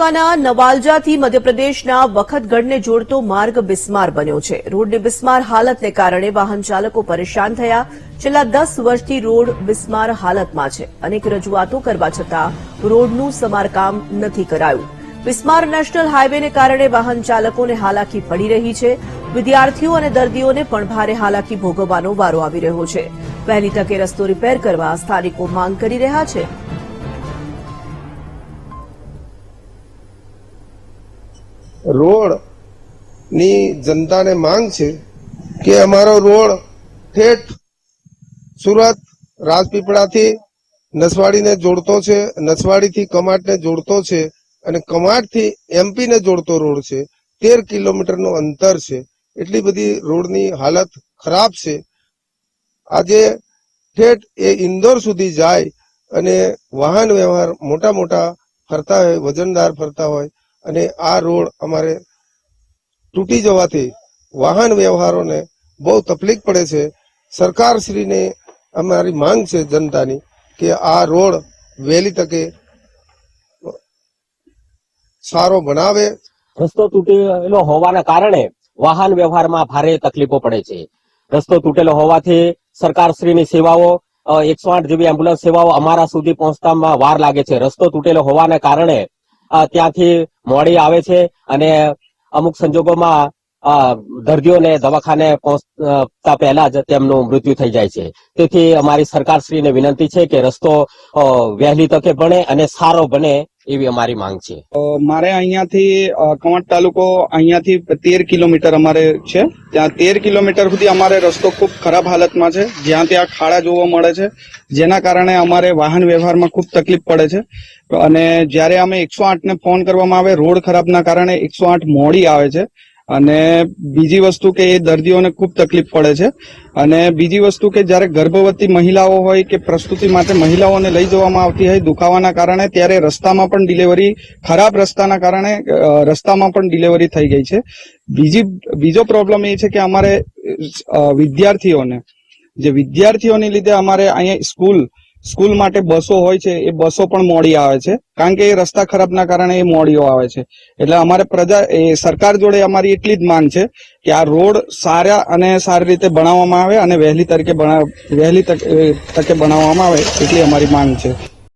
તાલુકાના નવાલજાથી મધ્યપ્રદેશના વખતગઢને જોડતો માર્ગ બિસ્માર બન્યો છે. રોડની બિસ્માર હાલતને કારણે વાહન ચાલકો પરેશાન થયા. છેલ્લા દસ વર્ષથી રોડ બિસ્માર હાલતમાં છે. અનેક રજૂઆતો કરવા છતાં રોડનું સમારકામ નથી કરાયું. બિસ્માર નેશનલ હાઇવેને કારણે વાહન ચાલકોને હાલાકી પડી રહી છે. વિદ્યાર્થીઓ અને દર્દીઓને પણ ભારે હાલાકી ભોગવવાનો વારો આવી રહ્યો છે. વહેલી તકે રસ્તો રિપેર કરવા સ્થાનિકો માંગ કરી રહ્યા છે. રોડની જનતાને માંગ છે કે અમારો રોડ ઠેઠ સુરત રાજપીપળાથી નસવાડીને જોડતો છે, નસવાડીથી કમાટને જોડતો છે અને કમાટથી એમપીને જોડતો રોડ છે. તેર કિલોમીટરનું અંતર છે. એટલી બધી રોડની હાલત ખરાબ છે. આજે ઠેઠ એ ઇન્દોર સુધી જાય અને વાહન વ્યવહાર મોટા મોટા ફરતા હોય, વજનદાર ફરતા હોય અને આ રોડ અમારે તૂટી જવાથી વાહન વ્યવહારોને બહુ તકલીફ પડે છે. સરકારશ્રીને અમારી માંગ છે જનતાની કે આ રોડ વહેલી તકે સારો બનાવે. રસ્તો તૂટેલો હોવાના કારણે વાહન વ્યવહારમાં ભારે તકલીફો પડે છે. રસ્તો તૂટેલો હોવાથી સરકારશ્રીની સેવાઓ એકસો આઠ જેવી એમ્બ્યુલન્સ સેવાઓ અમારા સુધી પહોંચતામાં વાર લાગે છે. રસ્તો તૂટેલો હોવાના કારણે ત્યાંથી મોડી આવે છે અને અમુક સંજોગોમાં દર્દીઓને દવાખાને પહોંચતા પહેલા જ તેમનું મૃત્યુ થઈ જાય છે. તેથી અમારી સરકારશ્રીને વિનંતી છે કે રસ્તો વહેલી તકે બને અને સારો બને એવી અમારી માંગ છે. મારે અહીંયાથી કવાંટ તાલુકો અહીંયાથી તેર કિલોમીટર અમારે છે. ત્યાં તેર કિલોમીટર સુધી અમારે રસ્તો ખૂબ ખરાબ હાલતમાં છે. જ્યાં ત્યાં ખાડા જોવા મળે છે. જેના કારણે અમારે વાહન વ્યવહારમાં ખૂબ તકલીફ પડે છે. અને જ્યારે અમે એકસો આઠને ફોન કરવામાં આવે, રોડ ખરાબના કારણે એકસો આઠ મોડી આવે છે. અને બીજી વસ્તુ કે એ દર્દીઓને ખૂબ તકલીફ પડે છે. અને બીજી વસ્તુ કે જ્યારે ગર્ભવતી મહિલાઓ હોય કે પ્રસ્તુતિ માટે મહિલાઓને લઈ જવામાં આવતી હોય દુખાવાના કારણે, ત્યારે રસ્તામાં પણ ડિલિવરી, ખરાબ રસ્તાના કારણે રસ્તામાં પણ ડિલિવરી થઈ ગઈ છે. બીજી, બીજો પ્રોબ્લેમ એ છે કે અમારે વિદ્યાર્થીઓને, જે વિદ્યાર્થીઓને લીધે અમારે અહીંયા સ્કૂલ સ્કૂલ માટે બસો હોય છે, એ બસો પણ મોડી આવે છે. કારણ કે એ રસ્તા ખરાબના કારણે એ મોડીઓ આવે છે. એટલે અમારે પ્રજા, એ સરકાર જોડે અમારી એટલી જ માંગ છે કે આ રોડ સારા અને સારી રીતે બનાવવામાં આવે અને વહેલી તરીકે વહેલી તકે બનાવવામાં આવે એટલી અમારી માંગ છે.